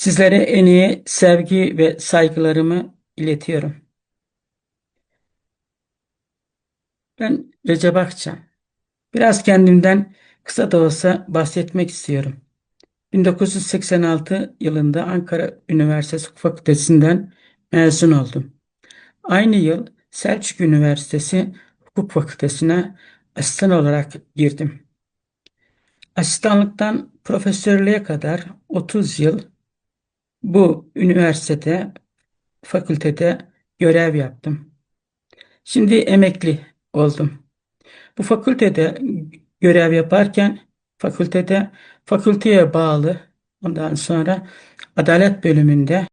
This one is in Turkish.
Sizlere en iyi sevgi ve saygılarımı iletiyorum. Ben Recep Akça. Biraz kendimden kısa da olsa bahsetmek istiyorum. 1986 yılında Ankara Üniversitesi Hukuk Fakültesinden mezun oldum. Aynı yıl Selçuk Üniversitesi Hukuk Fakültesine asistan olarak girdim. Asistanlıktan profesörlüğe kadar 30 yıl bu üniversitede, fakültede görev yaptım. Şimdi emekli oldum. Bu fakültede görev yaparken fakültede fakülteye bağlı ondan sonra adalet bölümünde